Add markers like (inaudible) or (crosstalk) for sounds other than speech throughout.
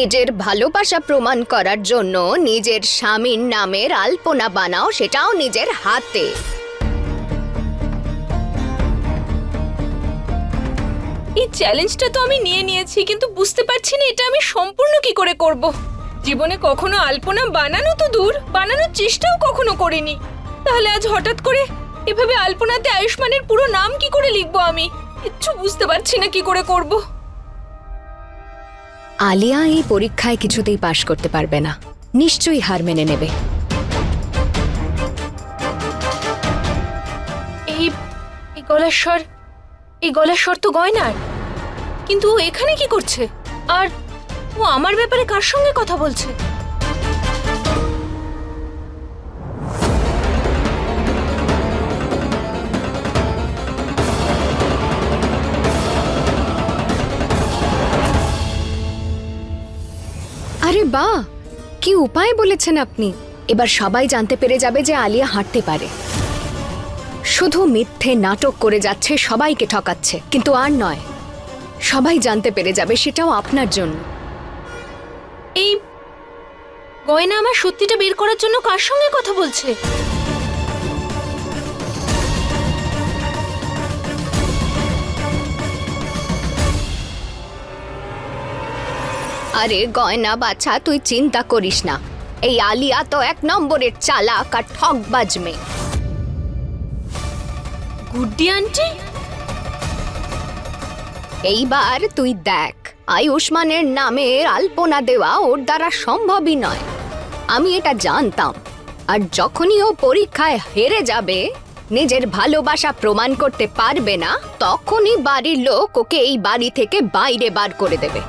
নিজের ভালোবাসা প্রমাণ করার জন্য নিজের স্বামীর নামের আলপনা বানাও, সেটাও নিজের হাতে। এই চ্যালেঞ্জটা তো আমি নিয়ে নিয়েছি, কিন্তু বুঝতে পারছি না এটা আমি সম্পূর্ণ কি করে করব। জীবনে কখনো আলপনা বানানো তো দূর, বানানোর চেষ্টাও কখনো করিনি। তাহলে আজ হঠাৎ করে এভাবে আলপনাতে আয়ুষ্মানের পুরো নাম কি করে লিখব আমি? কিচ্ছু বুঝতে পারছি না কি করে করব। আলিয়া এই পরীক্ষায় কিছুতেই পাশ করতে পারবে না। নিশ্চয়ই হার মেনে নেবে। এই এই গলার স্বর এই গলার স্বর তো গয়নার। কিন্তু ও এখানে কি করছে? আর ও আমার ব্যাপারে কার সঙ্গে কথা বলছে? আরে বা, কি উপায় বলেছেন আপনি? এবার সবাই জানতে পেরে যাবে যে আলিয়া হাঁটতে পারে। শুধু মিথ্যে নাটক করে যাচ্ছে, সবাইকে ঠকাচ্ছে, কিন্তু আর নয়, সবাই জানতে পেরে যাবে সেটাও আপনার জন্য। এই গয়না আমার সত্যিটা বের করার জন্য কার সঙ্গে কথা বলছে? আরে গয়না বাছা তুই চিন্তা করিস না। এই আলিয়া তো এক নম্বরের চালাক আর ঠকবাজ মেয়ে গুড্ডি আন্টি? এইবার তুই দেখ আয়ুষ্মানের নামের আলপনা দেওয়া ওর দ্বারা সম্ভবই নয়। আমি এটা জানতাম আর যখনই ও পরীক্ষায় হেরে যাবে নিজের ভালোবাসা প্রমাণ করতে পারবে না তখনই বাড়ির লোক ওকে এই বাড়ি থেকে বাইরে বার করে দেবে।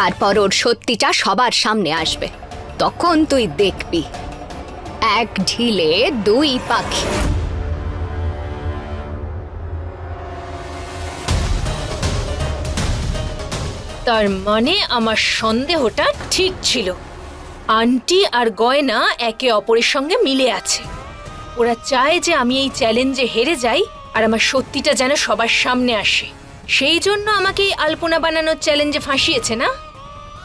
তারপর ওর সত্যিটা সবার সামনে আসবে। তখন তুই দেখবি। এক ঢিলে দুই পাখি। তার মানে আমার সন্দেহটা ঠিক ছিল। আন্টি আর গয়না একে অপরের সঙ্গে মিলে আছে। ওরা চায় যে আমি এই চ্যালেঞ্জে হেরে যাই আর আমার সত্যিটা যেন সবার সামনে আসে। সেই জন্য আমাকে এই আলপনা বানানোর চ্যালেঞ্জে ফাঁসিয়েছে না?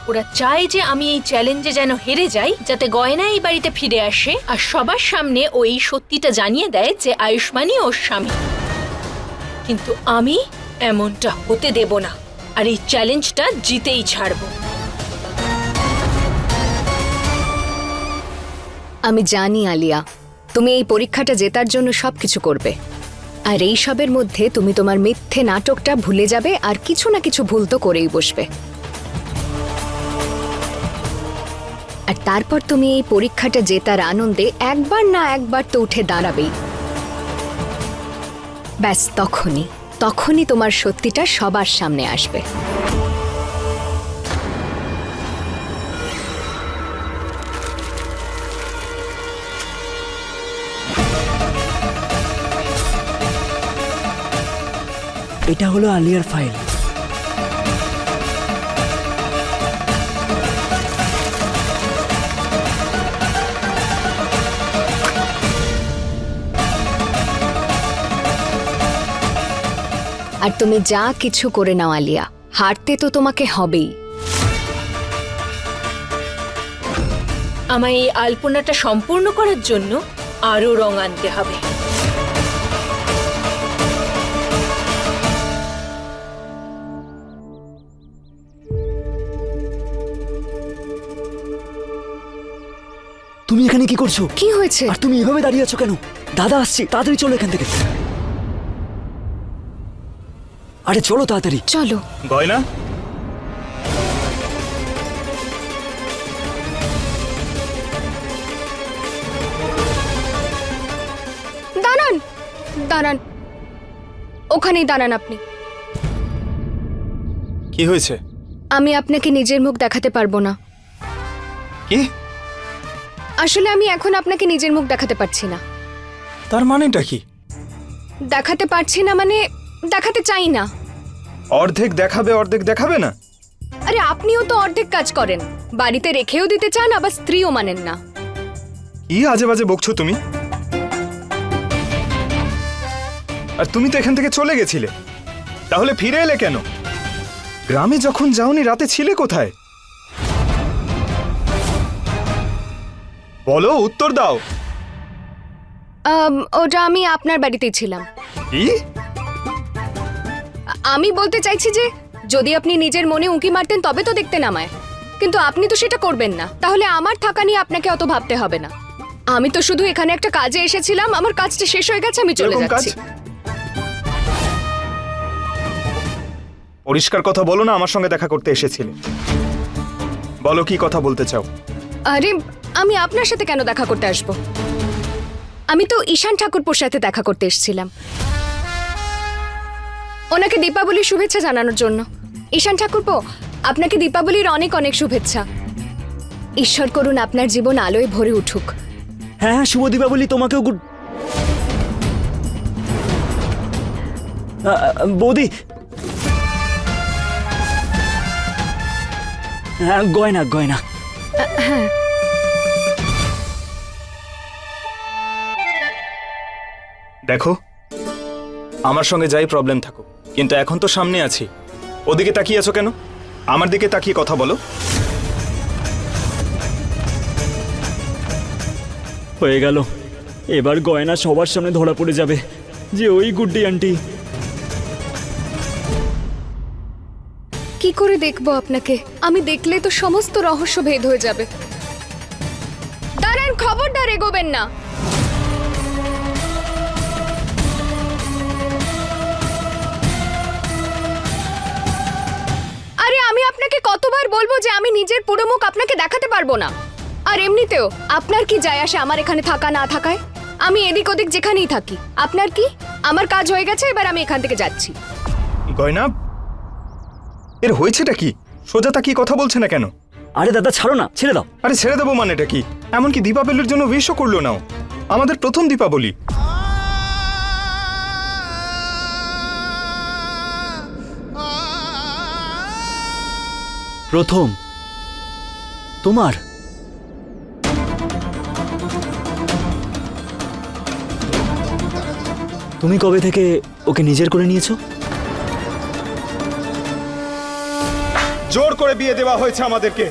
ওরা চায় যে আমি এই চ্যালেঞ্জে যেন হেরে যাই, যাতে গয়না এই বাড়িতে ফিরে আসে। আর সবার সামনে ও এই সত্যিটা জানিয়ে দেয় যে আয়ুষ্মানই ওর স্বামী। কিন্তু আমি এমনটা হতে দেব না, আর এই চ্যালেঞ্জটা জিতেই ছাড়বো। আমি জানি, আলিয়া, তুমি এই পরীক্ষাটা জেতার জন্য সবকিছু করবে। আর এই সবের মধ্যে তুমি তোমার মিথ্যে নাটকটা ভুলে যাবে, আর কিছু না কিছু ভুল তো করেই বসবে। আর তারপর তুমি এই পরীক্ষাটা জেতার আনন্দে একবার না একবার তো উঠে দাঁড়াবেই। ব্যাস, তখনই তখনই তোমার সত্যিটা সবার সামনে আসবে। এটা হলো আলিয়ার ফাইল আর তুমি যা কিছু করে নাও আলিয়া। হারতে তো তোমাকে হবেই। আমায় এই আলপনাটা সম্পূর্ণ করার জন্য আরও রং আনতে হবে। তুমি এখানে কি করছ? কি হয়েছে? আর তুমি এভাবে দাঁড়িয়ে আছো কেন? দাদা আসছে তাড়াতাড়ি চলো এখান থেকে। আরে চলো তাড়াতাড়ি। চলো। গয়না? দাঁড়ান। দাঁড়ান। ওখানেই দাঁড়ান আপনি। কি হয়েছে? আমি আপনাকে নিজের মুখ দেখাতে পারব না। কি? আসলে আমি এখন আপনাকে নিজের মুখ দেখাতে পারছি না। তার মানেটা কি? দেখাতে পারছি না মানে দেখাতে চাই না। অর্ধেক দেখাবে অর্ধেক দেখাবে না? আরে আপনিও তো অর্ধেক কাজ করেন। বাড়িতে রেখেও দিতে চান আবার স্ত্রীও মানেন না। ই আজে বাজে বকছো তুমি? আর তুমি তো এখান থেকে চলে গেছিলে। তাহলে ফিরে এলে কেন? গ্রামে যখন যাওনি রাতে ছিলে কোথায়? বলো উত্তর দাও। ওটা আমি আপনার বাড়িতেই ছিলাম। কি? আমি বলতে চাইছি যে যদি আপনি নিজের মনে উঁকি মারতেন তবে তো দেখতে নামায়। কিন্তু আপনি তো সেটা করবেন না। তাহলে আমার থাকা নিয়ে আপনাকে অত ভাবতে হবে না। আমি তো শুধু এখানে একটা কাজে এসেছিলাম আমার কাজটা শেষ হয়ে গেছে আমি চলে এরকম কাজ? যাচ্ছি। পরিষ্কার কথা বলো না আমার সঙ্গে দেখা করতে এসেছিলে। বলো কি কথা বলতে চাও? আরে আমি আপনার সাথে কেন দেখা করতে আসব? আমি তো ঈশান ঠাকুরপুর সাথে দেখা করতে এসেছিলাম। ওনাকে দীপাবলির শুভেচ্ছা জানানোর জন্য। ঈশান ঠাকুরপো আপনাকে দীপাবলির অনেক অনেক শুভেচ্ছা। ঈশ্বর করুন আপনার জীবন আলোয় ভরে উঠুক। হ্যাঁ হ্যাঁ শুভ দীপাবলি তোমাকেও গুড আ, আ, বৌদি। হ্যাঁ গয়না গয়না। দেখো আমার সঙ্গে যাই প্রবলেম থাকো কিন্তু এখন তো সামনে আছি। ওদিকে তাকিয়ে আছো কেন? আমার দিকে তাকিয়ে কথা বলো। হয়ে গেল। এবার গয়না সবার সামনে ধরা পড়ে যাবে। যে ওই গুড্ডি আন্টি। কি করে দেখব আপনাকে? আমি দেখলে তো সমস্ত রহস্য ভেদ হয়ে যাবে। দাঁড়ান খবরদার এগোবেন না। কতবার বলব যে আমি নিজের পুরো মুখ আপনাকে দেখাতে পারব না। আর এমনিতেও আপনার কি যায় আসে আমার এখানে থাকা না থাকায়? আমি এদিক ওদিক যেখানেই থাকি। আপনার কি? আমার কাজ হয়ে গেছে এবার আমি এখান থেকে যাচ্ছি। গয়না? এর হয়েছেটা কি? সোজা তা কি কথা বলছে না কেন? আরে দাদা ছাড়ো না ছেড়ে দাও। আরে ছেড়ে দেবো মানেটা কি? এমনকি দীপাবলির জন্য উইশও করল নাও। আমাদের প্রথম দীপাবলি। প্রথম। তোমার? তুমি কবে থেকে ওকে নিজের করে নিয়েছো? জোর করে বিয়ে দেওয়া হয়েছে আমাদেরকে।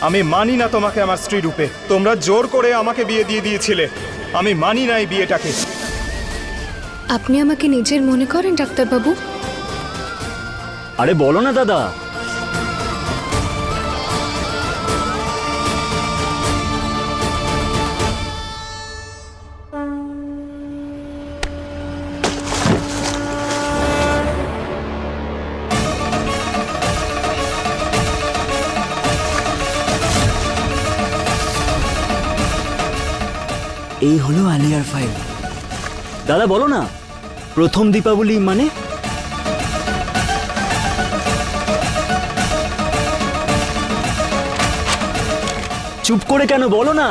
আমি মানি না তোমাকে আমার স্ত্রী রূপে। তোমরা জোর করে আমাকে বিয়ে দিয়ে দিয়েছিলে। আমি মানি না এই বিয়েটাকে। আপনি আমাকে নিজের মনে করেন ডাক্তারবাবু? আরে বলো না দাদা। এই হলো আলিয়ার ফাইল দাদা বলো না। প্রথম দীপাবলি মানে চুপ করে কেন বলো না?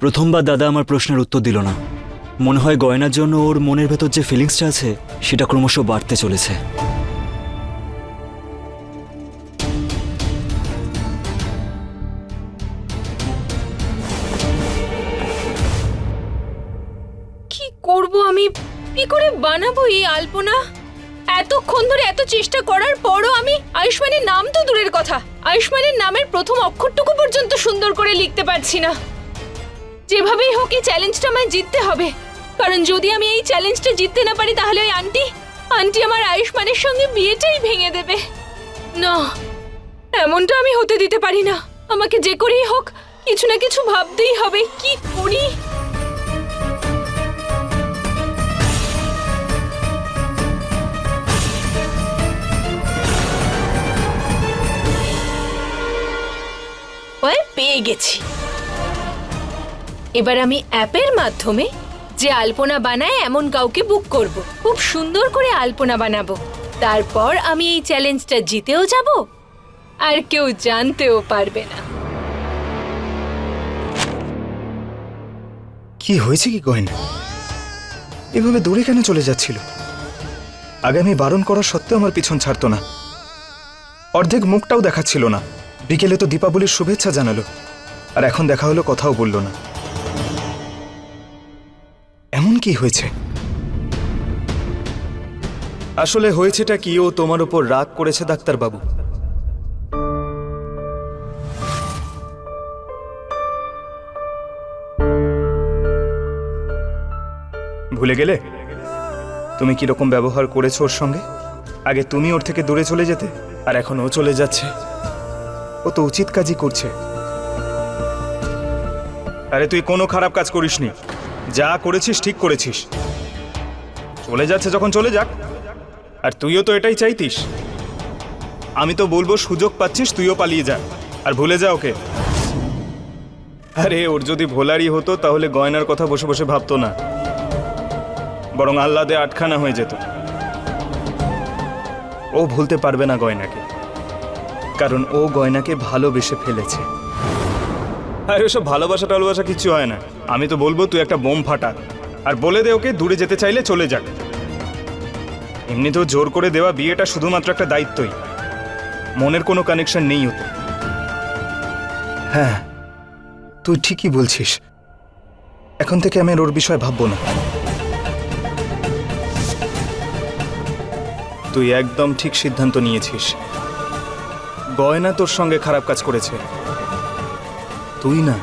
প্রথমবার দাদা আমার প্রশ্নের উত্তর দিল না। মনে হয় গয়নার জন্য ওর মনের ভেতর যে ফিলিংসটা আছে, সেটা ক্রমশ বাড়তে চলেছে। কি করব আমি? কি করে বানাবো এই আলপনা? এতক্ষণ ধরে এত চেষ্টা করার পরও আমি আয়ুষ্মানের নাম তো দূরের কথা। আয়ুষ্মানের নামের প্রথম অক্ষরটুকু পর্যন্ত সুন্দর করে লিখতে পারছি না। যেভাবেই হোক এই চ্যালেঞ্জটা আমায় জিততে হবে। কারণ যদি আমি এই চ্যালেঞ্জটা জিততে না পারি তাহলে ওই আন্টি আন্টি আমার আয়ুষ্মানের সঙ্গে বিয়েটাই ভেঙে দেবে। না, এমনটা আমি হতে দিতে পারি না। আমাকে যে করেই হোক, কিছু না কিছু ভাবতেই হবে, কি করি? গেছি। এবার আমি অ্যাপের মাধ্যমে যে আলপনা বানায় এমন কাউকে বুক করব। খুব সুন্দর করে আলপনা বানাবো। তারপর আমি এই চ্যালেঞ্জটা জিতেও যাব, আর কেউ জানতেও পারবে না। কি হয়েছে কি গয়না এভাবে দূরে কেন চলে যাচ্ছিল? আগে আমি বারণ করা সত্ত্বেও আমার পিছন ছাড়তো না। অর্ধেক মুখটাও দেখাচ্ছিল না। বিকেলে তো দীপাবলির শুভেচ্ছা জানালো। আর এখন দেখা হলো, কথাও বলল না। এমন কি হয়েছে? আসলে হয়েছেটা কি? ও তোমার উপর রাগ করেছে ডাক্তারবাবু। ভুলে গেলে? তুমি কি রকম ব্যবহার করেছ ওর সঙ্গে? আগে তুমি ওর থেকে দূরে চলে যেতে, আর এখন ও চলে যাচ্ছে। ও তো উচিত কাজই করছে। আরে তুই কোনো খারাপ কাজ করিসনি। যা করেছিস ঠিক করেছিস। চলে যাচ্ছে যখন চলে যাক। আর তুইও তো এটাই চাইতিস। আমি তো বলব সুযোগ পাচ্ছিস, তুইও পালিয়ে যা। আর ভুলে যা ওকে। আরে ওর যদি ভোলারই হতো, তাহলে গয়নার কথা বসে বসে ভাবতো না। বরং আহ্লাদে আটখানা হয়ে যেত। ও ভুলতে পারবে না গয়নাকে। কারণ ও গয়নাকে ভালোবেসে ফেলেছে। আর ওসব ভালোবাসা টালোবাসা কিছু হয় না। আমি তো বলব তুই একটা বোম ফাটা। আর বলে দে ওকে দূরে যেতে চাইলে চলে যাক। এমনিতেও জোর করে দেওয়া বিয়েটা শুধুমাত্র একটা দায়িত্বই। মনের কোনো কানেকশন নেই ওতে। হ্যাঁ তুই ঠিকই বলছিস। এখন থেকে আমি ওর বিষয়ে ভাববো না। তুই একদম ঠিক সিদ্ধান্ত নিয়েছিস। গয়না তোর সঙ্গে খারাপ কাজ করেছে। তুই না।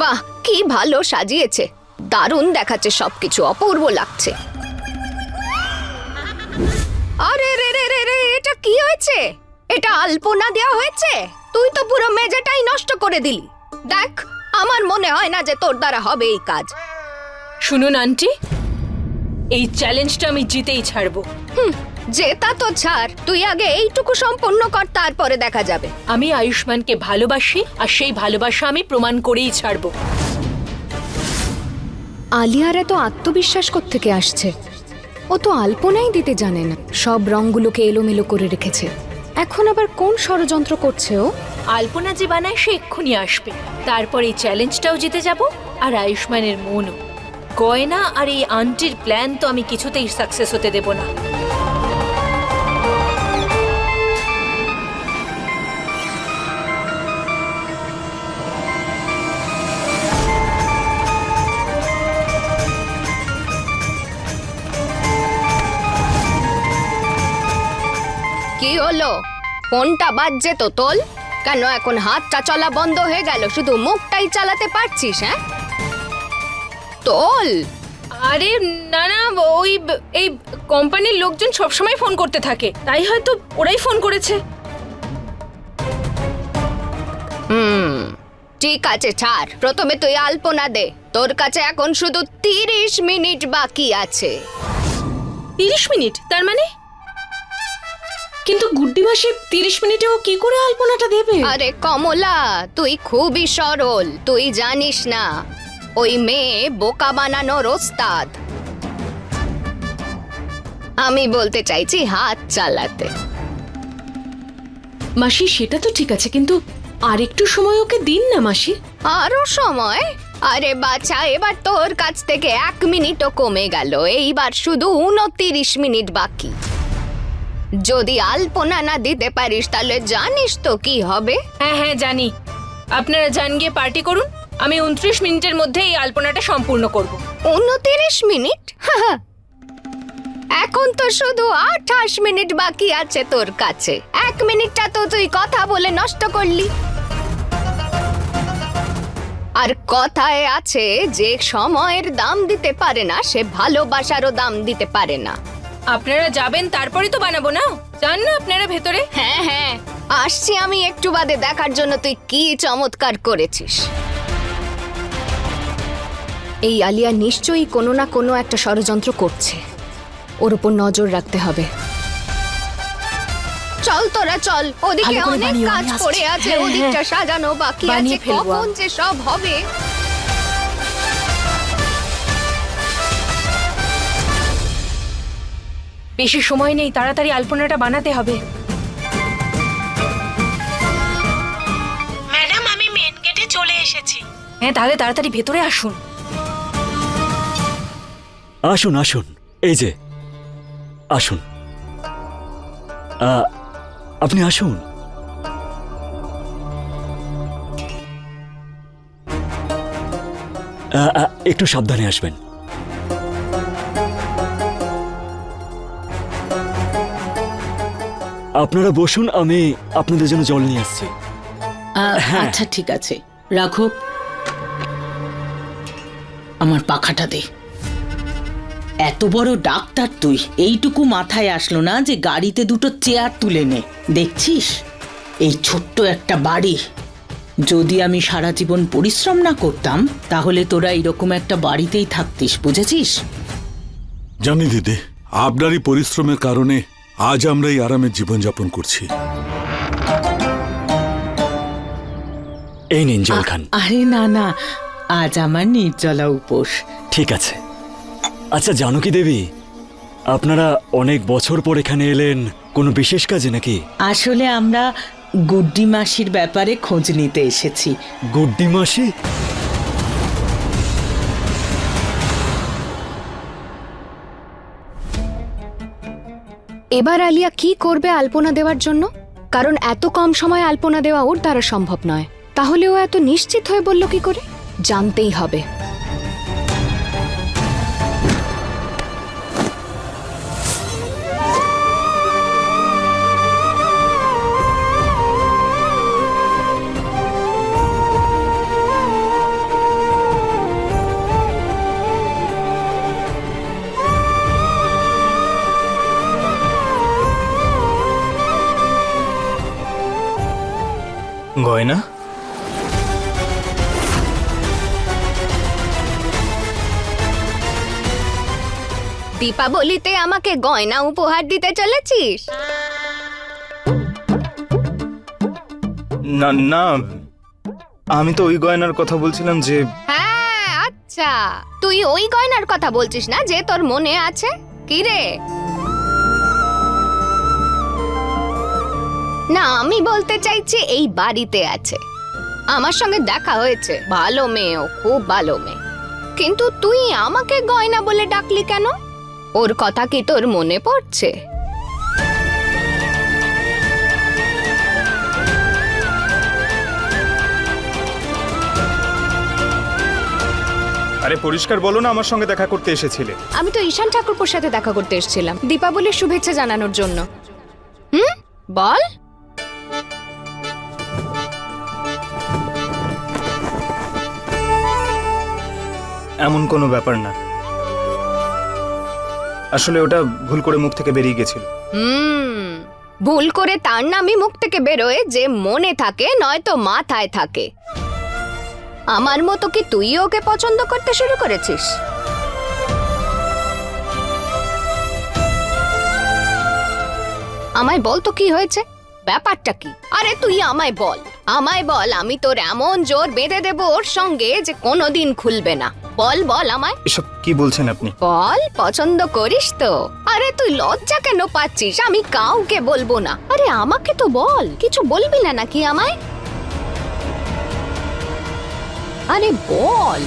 বাহ, কি ভালো সাজিয়েছে। দারুণ দেখাচ্ছে সবকিছু, অপূর্ব লাগছে। আরে রে রে রে রে, এটা কি হয়েছে? এটা আলপনা দেওয়া হয়েছে? তুই তো পুরো মেজাটাই নষ্ট করে দিলি। দেখ আমার মনে হয় না যে তোর দ্বারা হবে এই কাজ। শুনুন আন্টি। এই চ্যালেঞ্জটা আমি জিতেই ছাড়বো। হুম জেতা তো ছাড়। তুই আগে এইটুকু সম্পূর্ণ কর তারপরে দেখা যাবে। আমি আয়ুষ্মানকে ভালোবাসি আর সেই ভালোবাসা আমি প্রমাণ করেই ছাড়বো। আলিয়ার এত আত্মবিশ্বাস থেকে আসছে? ও তো আলপনাই দিতে জানে না। সব রংগুলোকে এলোমেলো করে রেখেছে। এখন আবার কোন ষড়যন্ত্র করছে ও? আলপনা যে বানায় সে এক্ষুনি আসবে। তারপর এই চ্যালেঞ্জটাও জিতে যাব আর আয়ুষ্মানের মনও। গয়না আর এই আন্টির প্ল্যান তো আমি কিছুতেই সাকসেস হতে দেব না। কি হলো? ফোনটা বাজছে তো তোল। কেন এখন হাতটা চলা বন্ধ হয়ে গেল? শুধু মুখটাই চালাতে পারছিস হ্যাঁ? তোল! আরে না না ওই এই কোম্পানির লোকজন সবসময় ফোন করতে থাকে। তাই হয়তো ওরাই ফোন করেছে। হুম ঠিক আছে ছাড়। প্রথমে তুই আলপনা দে। তোর কাছে এখন শুধু তিরিশ মিনিট বাকি আছে। তিরিশ মিনিট? তার মানে? কিন্তু গুড্ডি মাসি তিরিশ মিনিটে ও কি করে আলপনাটা দেবে? আরে কমলা তুই খুবই সরল তুই জানিস না। ওই মেয়ে বোকা বানানোর ওস্তাদ। আমি বলতে চাইছি হাত চালাতে। মাসি সেটা তো ঠিক আছে কিন্তু আর একটু সময় ওকে দিন না মাসি। আরও সময়? আরে বাচ্চা এবার তোর কাছ থেকে এক মিনিটও কমে গেল এইবার শুধু উনতিরিশ মিনিট বাকি। যদি আলপনা না দিতে পারিস তাহলে জানিস তো কি হবে। হ্যাঁ হ্যাঁ জানি। আপনারা যান গিয়ে পার্টি করুন। আমি উনত্রিশ মিনিটের মধ্যে এই আলপনাটা সম্পূর্ণ করব। উনতিরিশ মিনিট। এখন তো শুধু আঠাশ মিনিট বাকি আছে তোর কাছে। এক মিনিটটা তো তুই কথা বলে নষ্ট করলি। আর কথায় আছে যে সময়ের দাম দিতে পারে না সে ভালোবাসারও দাম দিতে পারে না। আপনারা যাবেন তারপরে তো বানাবো না? যান না আপনারা ভেতরে। হ্যাঁ হ্যাঁ। আসছি আমি একটু বাদে দেখার জন্য তুই কি চমৎকার করেছিস। এই আলিয়া নিশ্চয়ই কোনো না কোনো একটা ষড়যন্ত্র করছে। ওর উপর নজর রাখতে হবে। চল তোরা চল ওদিকে অনেক কাজ পড়ে আছে হ্যাঁ, ওদিকটা সাজানো বাকি আছে কখন যে সব হবে। বেশি সময় নেই তাড়াতাড়ি আলপনাটা বানাতে হবে। ম্যাডাম আমি মেন গেটে চলে এসেছি। হ্যাঁ তাহলে তাড়াতাড়ি ভেতরে আসুন। আসুন আসুন। এই যে আসুন। আ, আপনি আসুন। আ, আ, একটু সাবধানে আসবেন। আপনারা বসুন আমি আপনাদের জন্য জল নিয়ে আসছি। আহ, হ্যাঁ। আচ্ছা ঠিক আছে। রাঘব আমার পাখাটা দে। এত বড় ডাক্তার তুই এইটুকু মাথায় আসলো না যে গাড়িতে দুটো চেয়ার তুলে নে। দেখছিস? এই ছোট্ট একটা বাড়ি। যদি আমি সারা জীবন পরিশ্রম না করতাম তাহলে তোরা এরকম একটা বাড়িতেই থাকতিস বুঝেছিস? জানি দিদি আপনারই পরিশ্রমের কারণে আজ আমরা এই আরামের জীবনযাপন করছি। এই নিন জল খান আরে না না আজ আমার নির্জলা উপোস। ঠিক আছে। আচ্ছা জানকী দেবী? আপনারা অনেক বছর পর এখানে এলেন কোনো বিশেষ কাজে নাকি? আসলে আমরা গুড্ডি মাসির ব্যাপারে খোঁজ নিতে এসেছি। গুড্ডি মাসি? এবার আলিয়া কি করবে আলপনা দেওয়ার জন্য? কারণ এত কম সময় আলপনা দেওয়া ওর দ্বারা সম্ভব নয়। তাহলে ও এত নিশ্চিত হয়ে বলল কি করে? জানতেই হবে। গয়না? দীপাবলিতে আমাকে গয়না উপহার দিতে চলেছিস? না না আমি তো ওই গয়নার কথা বলছিলাম যে হ্যাঁ আচ্ছা। তুই ওই গয়নার কথা বলছিস না যে তোর মনে আছে? কি রে? না আমি বলতে চাইছি এই বাড়িতে আছে। আমার সঙ্গে দেখা হয়েছে। ভালো মেয়ে ও খুব ভালো মেয়ে। কিন্তু তুই আমাকে গয়না বলে ডাকলি কেন? ওর কথা কি তোর মনে পড়ছে? আরে পরিষ্কার বলো না আমার সঙ্গে দেখা করতে এসেছিলে। আমি তো ঈশান ঠাকুরপুর সাথে দেখা করতে এসেছিলাম। দীপাবলির শুভেচ্ছা জানানোর জন্য। হুম? বল। এমন কোনো ব্যাপার না। আসলে ওটা ভুল করে মুখ থেকে বেরিয়ে গেছিল। ভুল করে তার নামই মুখ থেকে বেরোয় যে মনে থাকে, নয়তো মাথায় থাকে। আমার মতো কি তুই ওকে পছন্দ করতে শুরু করেছিস? আমায় বল তো কি হয়েছে? ব্যাপারটা কি? আরে তুই আমায় বল। আমায় বল, আমি তোর এমন জোর বেঁধে দেব ওর সঙ্গে যে কোনোদিন খুলবে না। বল বল আমায়। এসব কি বলছেন আপনি? বল পছন্দ করিস তো। আরে তুই লজ্জা কেন পাচ্ছিস? আমি কাউকে বলব না। আরে আমাকে তো বল কিছু বলবি না নাকি আমায়? আরে বল।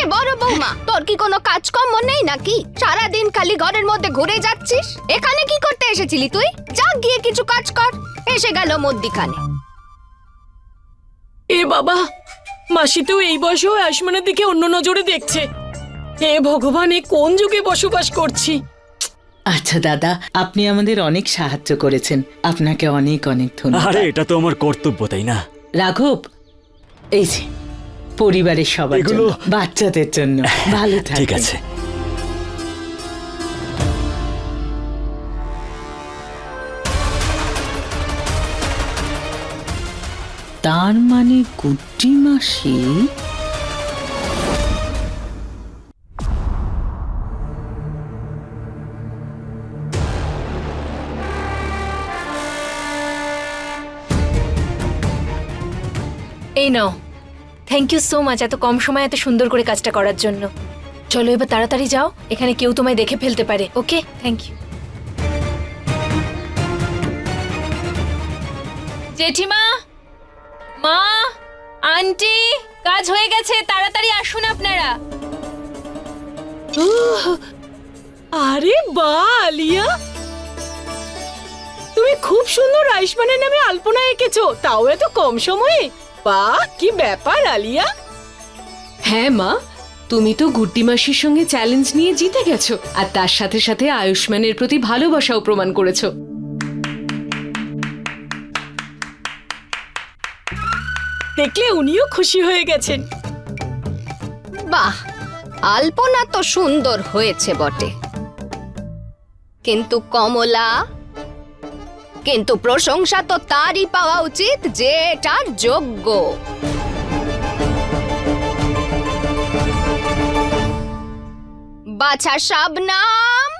যে বড় বৌমা। তোর কি কোনো কাজকর্ম নেই নাকি? সারাদিন খালি ঘরের মধ্যে ঘুরে যাচ্ছিস? এখানে কি করতে এসেছিলি তুই? যা গিয়ে কিছু কাজ কর। এসে গেল মধ্যিখানে এ বাবা মাসি তো এই বয়সেও আয়ুষ্মানের দিকে অন্য নজরে দেখছে। হে ভগবান এ কোন যুগে বসবাস করছি? আচ্ছা দাদা আপনি আমাদের অনেক সাহায্য করেছেন। আপনাকে অনেক অনেক ধন্যবাদ। আরে এটা তো আমার কর্তব্য তাই না? রাঘব এই যে। পরিবারের সবার জন্য এগুলো- বাচ্চাদের জন্য। ভালো (laughs) থাকবেন। ঠিক আছে। তার মানে গুড্ডি মাসি? এই নাও থ্যাংক ইউ সো মাচ এত কম সময়ে এত সুন্দর করে কাজটা করার জন্য। চলো এবার তাড়াতাড়ি যাও, এখানে কেউ তোমায় দেখে ফেলতে পারে, ওকে? থ্যাংক ইউ জেঠিমা? মা? আন্টি? কাজ হয়ে গেছে, তাড়াতাড়ি আসুন আপনারা। আরে বা, আলিয়া। তুমি খুব সুন্দর আয়ুষ্মানের নামে আলপনা এঁকেছো, তাও এত কম সময়ে। বাহ কি ব্যাপার আলিয়া? হ্যাঁ মা তুমি তো গুড্ডি মাসির সঙ্গে চ্যালেঞ্জ নিয়ে জিতে গেছো আর তার সাথে সাথে আয়ুষ্মানের প্রতি ভালোবাসাও প্রমাণ করেছ। দেখলে উনিও খুশি হয়ে গেছেন। বাহ আলপনা তো সুন্দর হয়েছে বটে। কিন্তু কমলা কিন্তু প্রশংসা তো তারই পাওয়া উচিত যে এটার যোগ্য। বাছা শাবনাম